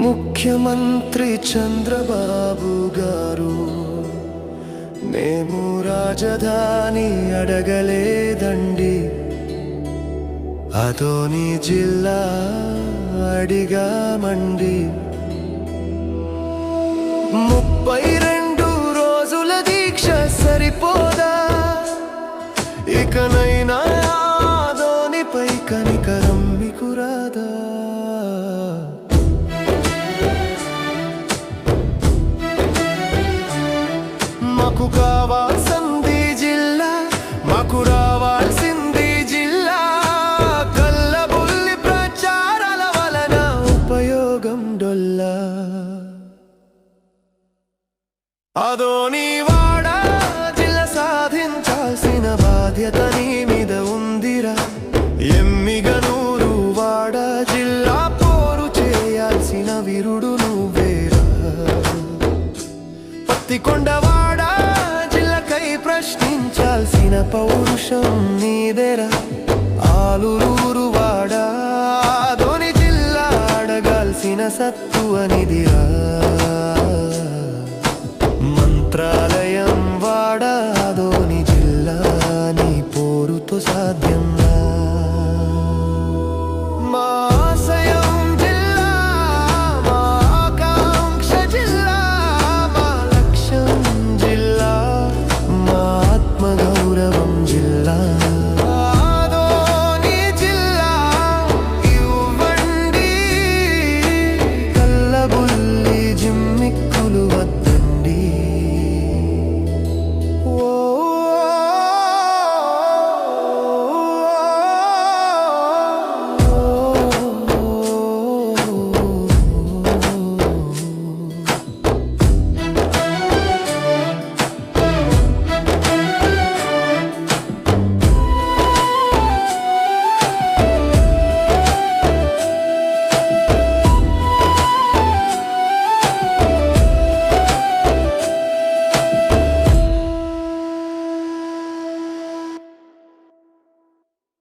ముఖ్యమంత్రి చంద్రబాబు గారు మేము రాజధాని అడగలేదండి. అదోని జిల్లా అడిగామండి. ముప్పై మాకు కావాల్సింది జిల్లా మాకు రావాల్సింది జిల్లా. కల్లబుల్లి ప్రచారాల వలన ఉపయోగం డొల్లా. అదో నీ వాడా జిల్లా సాధించాల్సిన బాధ్యత నీ మీద ఉందిరా. ఎమ్మిగనూరు వాడ జిల్లా పోరు చేయాల్సిన వీరుడు నువ్వేరా. పత్తికొండవాడ ప్రశ్నించాల్సిన పౌరుషం నీదెరా? ఆలురూరు వాడ ధోని జిల్లా అడగాల్సిన సత్తు అనిదిరా? మంత్రాలయం వాడ ధోని జిల్లా నీ పోరుతో సాధ్యం Angela